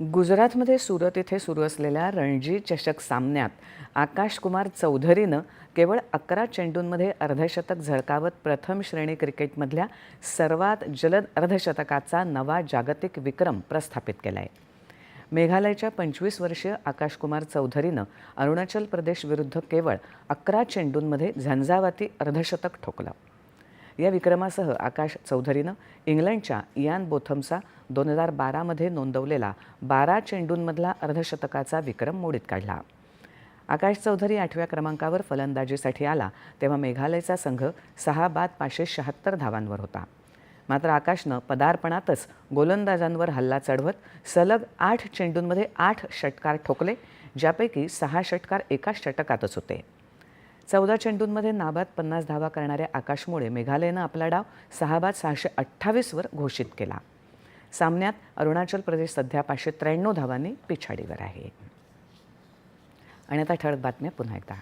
गुजरातमध्ये सुरत येथे सुरू असलेल्या रणजी चषक सामन्यात आकाश कुमार चौधरीनं केवळ अकरा चेंडूंमध्ये अर्धशतक झळकावत प्रथम श्रेणी क्रिकेटमधल्या सर्वात जलद अर्धशतकाचा नवा जागतिक विक्रम प्रस्थापित केला आहे मेघालयच्या पंचवीस वर्षीय आकाशकुमार चौधरीनं अरुणाचल प्रदेश विरुद्ध केवळ अकरा चेंडूंमध्ये झंझावाती अर्धशतक ठोकलं. या विक्रमासह आकाश चौधरीनं इंग्लंडच्या इयान बोथमचा दोन हजार बारामध्ये नोंदवलेला बारा चेंडूंमधला अर्धशतकाचा विक्रम मोडीत काढला. आकाश चौधरी आठव्या क्रमांकावर फलंदाजीसाठी आला तेव्हा मेघालयचा संघ सहा बाद पाचशे शहात्तर धावांवर होता. मात्र आकाशनं पदार्पणातच गोलंदाजांवर हल्ला चढवत सलग आठ चेंडूंमध्ये आठ षटकार ठोकले ज्यापैकी सहा षटकार एकाच षटकातच होते. चौदा चेंडूंमध्ये नाबाद पन्नास धावा करणाऱ्या आकाशमुळे मेघालयनं आपला डाव सहा बाद सहाशे अठ्ठावीसवर घोषित केला. सामन्यात अरुणाचल प्रदेश सध्या पाचशे त्र्याण्णव धावांनी पिछाडीवर आहे. आणि आता ठळक बातम्या पुन्हा एकदा.